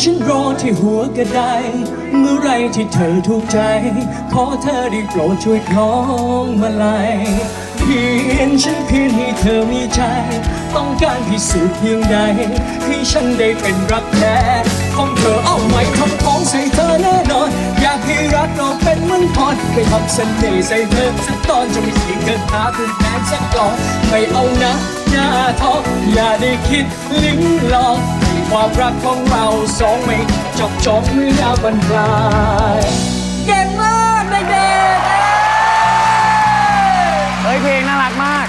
ฉันรอที่หัวกระไดเมื่อไรที่เธอถูกใจ ขอเธอได้โปรดช่วยคล้องมาลัยเพียงฉันเพียงให้เธอมีใจ ต้องการพิสูจน์เพียงใดให้ฉันได้เป็นรักแท้ของเธอเอาไว้ทำของใส่เธอแน่นอน อยากให้รักเราเป็นเหมือนพรไปทำเสน่ห์ใส่เธอสักตอนจะม่เสียเงินหาคุณแทนสักกลอนไม่เอานะหน้าท้องอย่าได้คิดลิ้มลอง ความรักของเราสองไม่จบจบเมื่อวันปลายเก่งมากเด็กๆเฮ้ยเพลงน่ารักมาก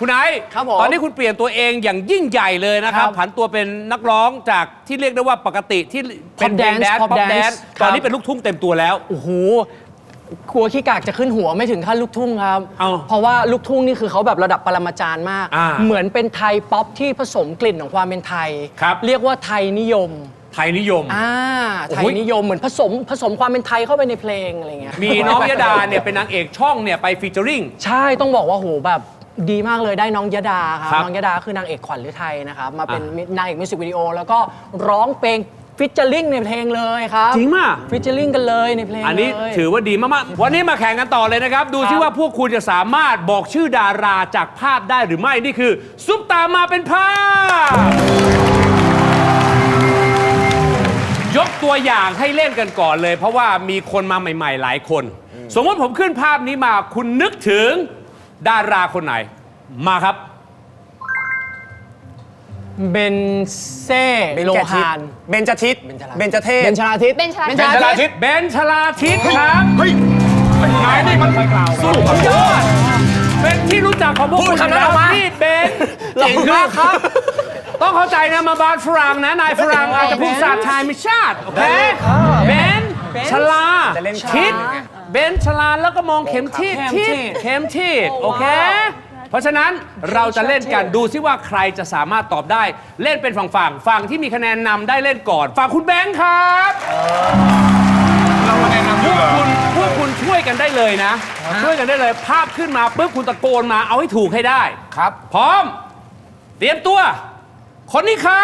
คุณไอซ์ครับผมตอนนี้คุณเปลี่ยนตัวเองอย่างยิ่งใหญ่เลยนะครับครับผันตัวเป็นนักร้องจากที่เรียกได้ว่าปกติที่เป็น Pop dance แดน Pop ป๊อปแดน dance ตอนนี้ครับเป็นลูกทุ่งเต็มตัวแล้ว โอ้โห ครัวขี้กากจะขึ้นหัวไม่ถึงขั้นลูกทุ่งครับ เอ้าเพราะว่าลูกทุ่งนี่คือเขาแบบระดับปรมาจารย์มาก อ่าเหมือนเป็นไทยป๊อปที่ผสมกลิ่นของความเป็นไทย ครับ เรียกว่าไทยนิยมไทยนิยม อ่าโอ้ไทโหยนิยมเหมือนผสมผสมความเป็นไทยเข้าไปในเพลงอะไรเงี้ย มีน้องยดาเนี่ยเป็นนางเอกช่องเนี่ยไปฟีเจอริง ใช่ต้องบอกว่าโหแบบดีมากเลยได้น้องยดาครับครับน้องยดาคือนางเอกขวัญฤทัยนะครับมาเป็นอะนางเอกมิวสิกวิดีโอแล้วก็ร้องเพลง ฟิชเจอริงในเพลงเลยครับจริงมากฟิชเจอริงกันเลยในเพลงอันนี้เลยถือว่าดีมาก ๆ วันนี้มาแข่งกันต่อเลยนะครับ ดูซิครับว่าพวกคุณจะสามารถบอกชื่อดาราจากภาพได้หรือไม่ นี่คือ ซุปตามาเป็นภาพ ยกตัวอย่างให้เล่นกันก่อนเลย เพราะว่ามีคนมาใหม่ ๆ หลายคน สมมติผมขึ้นภาพนี้มาคุณนึกถึงดาราคนไหนมาครับ เบนเซ่โลฮานเบนจทิตเบนจเทศเบนชลาทิศเบนชลาทิศเบนชลาทิศเบนชลาทิศครับเฮ้ยไอ้นี่มันไฟกล่าวสุดยอดเป็นที่รู้จักของพวกพูคุดณคำนั้นแล้วออกมานี่เบนเก่งมากครับ ต้องเข้าใจนะมาบานฝรั่งนะนายฝรั่งอาจจะพูดภาษาไทยไม่ชาติโอเคเบนชลาทิศเบนชลาแล้วก็มองเข็มทิศทิศเข็มทิศโอเค เพราะฉะนั้นเราจะเล่นกันดูซิว่าใครจะสามารถตอบได้ เล่นเป็นฝั่งฝั่งๆฝั่งที่มีคะแนนนำได้เล่นก่อน ฝั่งคุณแบงค์ครับเราคะแนนนำอยู่เหรอคุณพวกคุณช่วยกันได้เลยนะ ช่วยกันได้เลย ภาพขึ้นมาปุ๊บคุณตะโกนมาเอาให้ถูกให้ได้ ครับ พร้อม เตรียมตัว คนนี้ใคร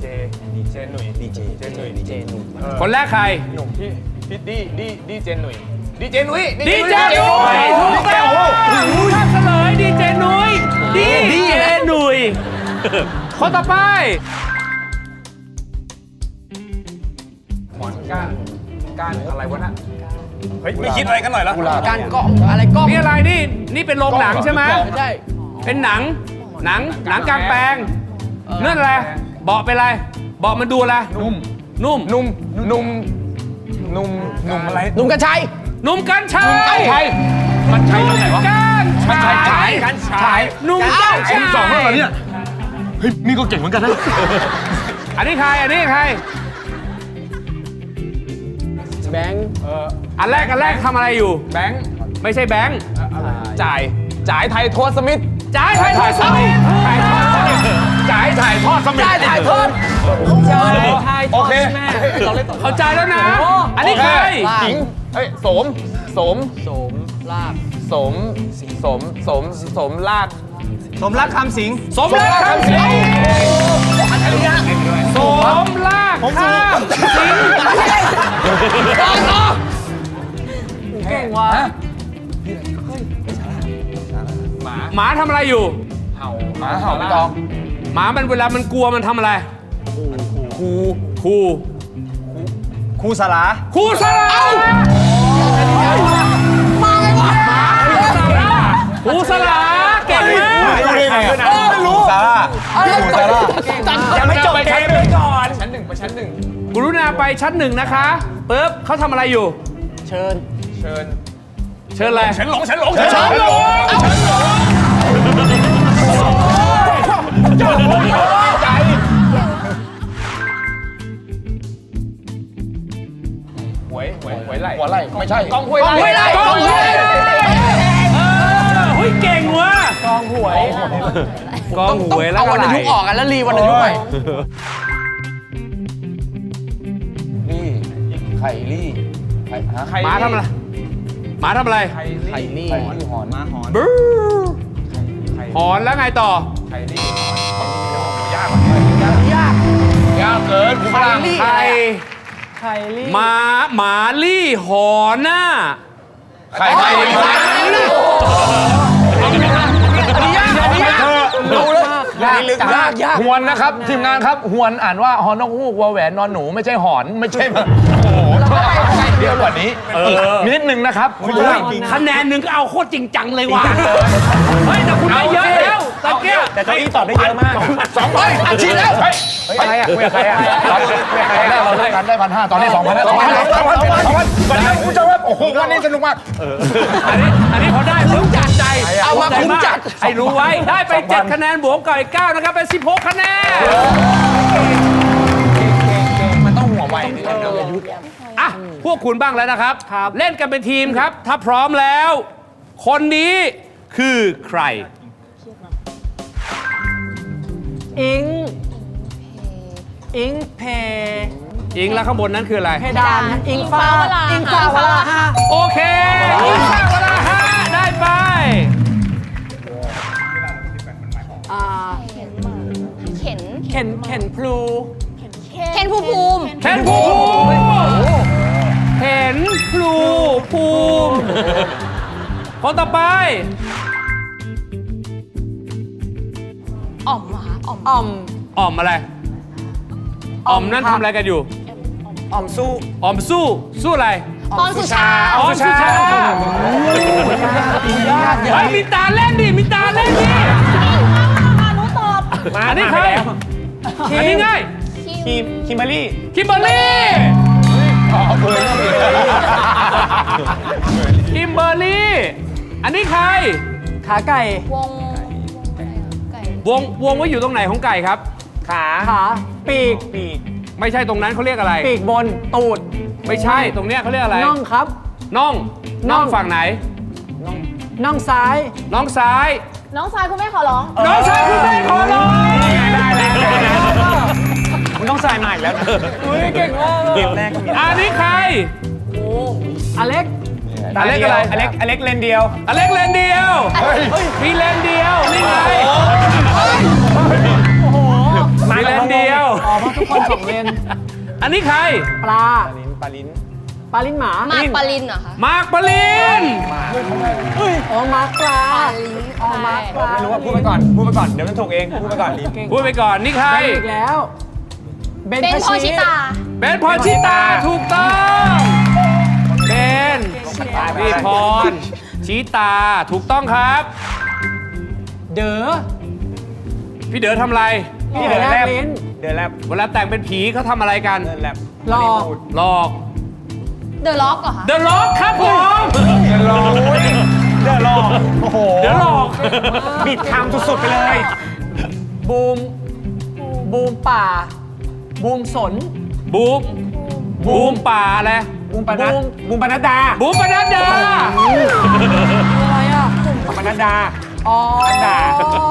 เจดีเจหนุ่ยดีเจเจหนุ่ยดีเจหนุ่ยคนแรกใคร หนุ่มพี่พี่ดีดีดีเจหนุ่ย ดีเจหนุ่ยดีเจนุ้ยถูกต้องถ้าเฉลยดีเจนุ้ยดีเจนุ้ยคนต่อไปหมอนก้านก้านอะไรวะน่ะเฮ้ยไม่คิดอะไรกันหน่อยเหรอการกล้องอะไรกล้องนี่อะไรนี่นี่เป็นโรงหนังใช่ไหมใช่เป็นหนังหนังหนังกลางแปลงนั่นอะไรเบาะเป็นอะไรเบาะมันดูอะไรนุ่มนุ่มนุ่มนุ่มนุ่มนุ่มอะไรหนุ่มกระชัย นุ่มกันชัยใช่มันใช่ตรงไหนวะกันชัยฉายกันฉายนุ่มกันชัยสองแล้วเหรอเนี่ยเฮ้ยนี่ก็เก่งเหมือนกันนะอันนี้ใครอันนี้ใครแบงค์อันแรกอันแรกทำอะไรอยู่ แบงค์ไม่ใช่แบงค์จ่ายจ่ายไทยโทษสมิธจ่ายไทยทอดสมิธจ่ายทอดสมิธจ่ายถ่ายทอดสมิธได้ถ่ายทอดใช่ถ่ายทโออดเคแม่เราเล่นต่อเข้าใจแล้วนะโอ้อันนี้ใครลากหญิงเฮ้ยสมสมโสมลากสมสมสมสมลากสมรักคำสิง สมรักคำสิงสมรักคำสิงเก่งว่ะหมาทำอะไรอยู่ เห่าหมาเห่าไม่ต้อง หมามันเวลามันกลัวมันทำอะไรครูครูครูสลาครูสลามาไงวะครูสลาเก่งมาก รู้ได้ไงไม่รู้สาราครูสารายังไม่จบเกมเลยก่อนชั้นหนึ่งไปชั้นหนึ่งกรุณาไปชั้นหนึ่งนะคะปุ๊บเขาทำอะไรอยู่ เชิญ เชิญ เชิญเลยฉันหลงฉันหลงฉันหลง ใจหวยหวยหวยไหลหัวไหลไม่ใช่กองหวยไหลกองหวยเออเฮ้ยเก่งว่ะกองหวยกองหวยแล้วเอาก็วันไหลอายุออกกันแล้วรีวันอายุใหม่ลี่ไข่ลี่ไข่ฮะไข่หมาทำอะไรหมาทำอะไรไข่ลี่ไข่ลี่หอนมาหอนบรูไข่หอนแล้วไงต่อ ยากเกินคุณฝรั่งไข่ไข่ลี่หมาหมาลี่หอนน่ะใครใครยากลึกมากหวนนะครับ ทีมงานครับหวนอ่านว่าฮอนกฮูกวอแหวนนอนหนูไม่ใช่หอนไม่ใช่แบบโอ้โหเดียวกว่านี้มีนิดนึงนะครับคุณฝรั่งคะแนนหนึ่งก็เอาโคตรจริงจังเลยว่ะเฮ้ยแต่คุณได้เยอะแล้ว ตะเกียบแต่เก้าอี้ตอบได้เยอะมากสองใบอาชีพแล้วเฮ้ยอะไรอะคุยกับใครอะคุยกับใครแรกเราเลิกกันได้พันห้าตอนนี้สองพันแล้วสองพันสองพันสองพันสองพันวันนี้คุณจะว่าโอ้โหวันนี้สนุกมากอันนี้อันนี้พอได้คุ้มจัดใจเอามาคุ้มจัดให้รู้ไว้ได้ไป7คะแนนบวกกับอีก9นะครับเป็น16คะแนนมันต้องหัวไวนิดนึงอะพวกคุณบ้างแล้วนะครับ เล่นกันเป็นทีมครับ ถ้าพร้อมแล้ว คนนี้คือใคร อิงอิงเพอิงแล้วข้างบนนั้นคืออะไร เพดานอิงฟ้าอิงฟ้าวลาฮะโอเคอิงข้าวเวลาห้าได้ไป อ่าเข็น เข็นเข็นพลูเข็นภูภูมิเห็นภูเห็นพลูภูมิ คนต่อไป อ่อมเหรอคะ อ่อมอ่อม อ่อมอะไร อ่อมนั่นทำอะไรกันอยู่ อ่อมสู้ อ่อมสู้ สู้อะไรตอนสุชา อ่อมสุชาเฮ้ยมีตาเล่นดิ มีตาเล่นดิหนูตอบอันนี้ใครอันนี้ง่าย คิมคิมเบอรี่คิมเบอร์รี่คิมเบอร์รี่ อันนี้ใคร ขาไก่ วงไก่ วงวงไว้อยู่ตรงไหนของไก่ครับ ขาขาปีกปีก ไม่ใช่ตรงนั้นเขาเรียกอะไร ปีกบนตูดไม่ใช่ตรงเนี้ยเขาเรียกอะไรน่องครับ น่องน่องฝั่งไหน น่องซ้าย น้องซ้าย น้องชายคุณแม่ขอร้อง น้องซ้ายคุณแม่ขอร้องคุณต้องใส่ใหม่แล้วนะอุ้ยเก่งมากเลยเกมแรกก็มีอันนี้ใครอเล็กอเล็กอะไรอเล็กอเล็กเลนเดียว อเล็กเลนเดียวมี เพราะทุกคนสองเลนอันนี้ใคร ปลาปลาลิ้นปลาลิ้นหมามากปาลินเหรอคะมาร์กปลินอ๋อมาร์คปลาปาลินอ๋อมาร์คปลาไม่รู้ว่าพูดไปก่อนพูดไปก่อนเดี๋ยวมันถูกเองพูดไปก่อนพูดไปก่อน นี่ใครเบนอีกแล้ว เบนเป็นพพอชิตา เบนพรชิตาถูกต้อง เบนพี่พรชิตาถูกต้องครับ เด๋อพี่เด๋อทำอะไรพี่เดินแลบลิ้น เดินแลบเวลาแต่งเป็นผีเขาทำอะไรกัน เดินแลบหลอก หลอก เดอะล็อกเหรอคะ เดอะล็อกครับผม เดินหลอกเดินหลอกโอ้โหเดอะล็อก บิดคำสุดๆไปเลย บูม บูมป่า บูมสน บูม บูมป่าอะไรบูมปนัดบูมบูมปนัดดา บูมปนัดดาอะไรอะปนัดดา อ๋อนัดดา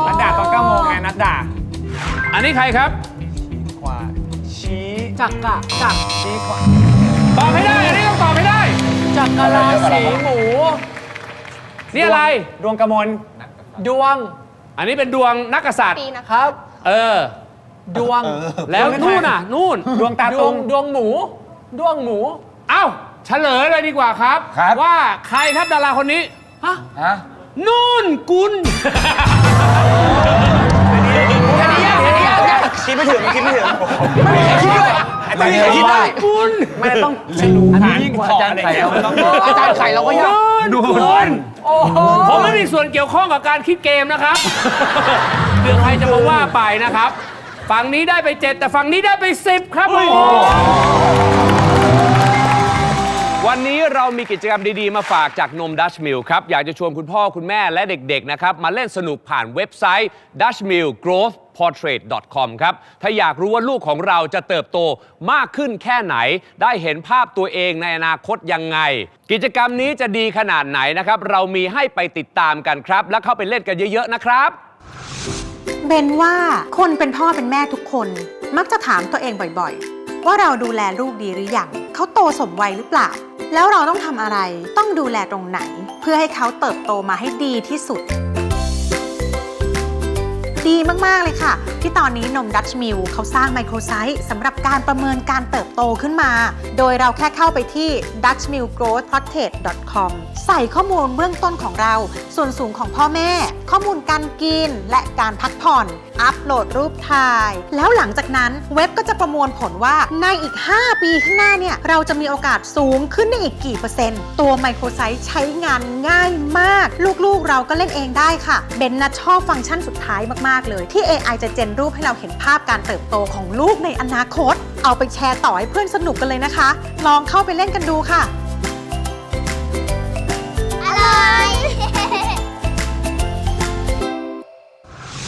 นัดดาตอน9โมงไงนัดดา อันนี้ใครครับขวาชี้ จักกะจักชี้ขวาตอบให้ได้ อันนี้ต้องตอบให้ได้ จักรราศีหมู นี่อะไร ดวงกระมวลดวง อันนี้เป็นดวงนักกษัตริย์ ปีนะคคะรับ เออ ดวง แล้วนู่นน่ะ นู่น ดวงตาดตุวงงดวงหมู ดวงหมู เอ้า เฉลยเลยดีกว่าครับครับว่าใครครับดาราคนนี้ ฮะฮะนู่นกุล ดไม่ถึงคิดไม่ถึงคิดด้วยไม่ได้คิดได้กุลไม่ต้องรู้อันนี้ยิ่งกว่าอาจารย์ไข่แล้วอาจารย์ไข่เราก็ยากนู่นกุลโอ้โหผมไม่มีส่วนเกี่ยวข้องกับการคิดเกมนะครับเรื่องใครจะมาว่าไปนะครับ ฝั่งนี้ได้ไป7แต่ฝั่งนี้ได้ไป10ครับผมวันนี้เรามีกิจกรรมดีๆ มาฝากจากนมดัชมิลครับ อยากจะชวนคุณพ่อคุณแม่และเด็ก ๆ นะครับ มาเล่นสนุกผ่านเว็บไซต์ portrait.com ครับ ถ้าอยากรู้ว่าลูกของเราจะเติบโตมากขึ้นแค่ไหน ได้เห็นภาพตัวเองในอนาคตยังไง กิจกรรมนี้จะดีขนาดไหนนะครับ เรามีให้ไปติดตามกันครับ และเข้าไปเล่นกันเยอะๆนะครับ เบนว่าคนเป็นพ่อเป็นแม่ทุกคน มักจะถามตัวเองบ่อยๆ ว่าเราดูแลลูกดีหรือยังเขาโตสมวัยหรือเปล่า แล้วเราต้องทำอะไรต้องดูแลตรงไหน เพื่อให้เขาเติบโตมาให้ดีที่สุด ดีมาก ๆ เลยค่ะ ที่ตอนนี้นมดัชมิลเขาสร้างไมโครไซต์สำหรับการประเมินการเติบโตขึ้นมา โดยเราแค่เข้าไปที่ dutchmilkgrowthportrait.com ใส่ข้อมูลเบื้องต้นของเรา ส่วนสูงของพ่อแม่ ข้อมูลการกินและการพักผ่อน อัปโหลดรูปถ่าย แล้วหลังจากนั้นเว็บก็จะประมวลผลว่าในอีก 5 ปีข้างหน้าเนี่ย เราจะมีโอกาสสูงขึ้นได้อีกกี่เปอร์เซ็นต์ ตัวไมโครไซต์ใช้งานง่ายมาก ลูกๆเราก็เล่นเองได้ค่ะ เบนนะชอบฟังก์ชันสุดท้ายมากๆเลย ที่ AI จะเจนรูปให้เราเห็นภาพการเติบโตของลูกในอนาคต เอาไปแชร์ต่อให้เพื่อนสนุกกันเลยนะคะ ลองเข้าไปเล่นกันดูค่ะอร่อย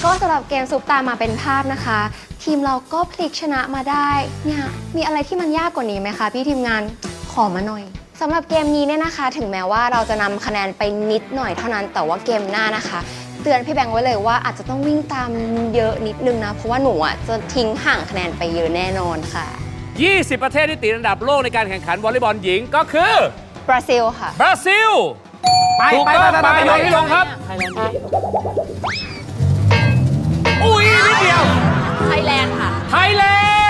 ก็สำหรับเกมซุปตามาเป็นภาพนะคะ ทีมเราก็พลิกชนะมาได้เนี่ยมีอะไรที่มันยากกว่านี้ไหมคะ พี่ทีมงานขอมาหน่อยสำหรับเกมนี้เนี่ยนะคะ ถึงแม้ว่าเราจะนำคะแนนไปนิดหน่อยเท่านั้น แต่ว่าเกมหน้านะคะ เตือนพี่แบงค์ไว้เลยว่าอาจจะต้องวิ่งตามเยอะนิดนึงนะ เพราะว่าหนูอะจะทิ้งห่างคะแนนไปเยอะแน่นอนค่ะ 20 ประเทศที่ติดอันดับโลกในการแข่งขันวอลเลย์บอลหญิงก็คือบราซิลค่ะ บราซิล ไปถูกไปต้องไปไปไปโยนให้ลงครับ อุ้ยนิดเดียว ไทยแลนด์ค่ะ ไทยแลนด์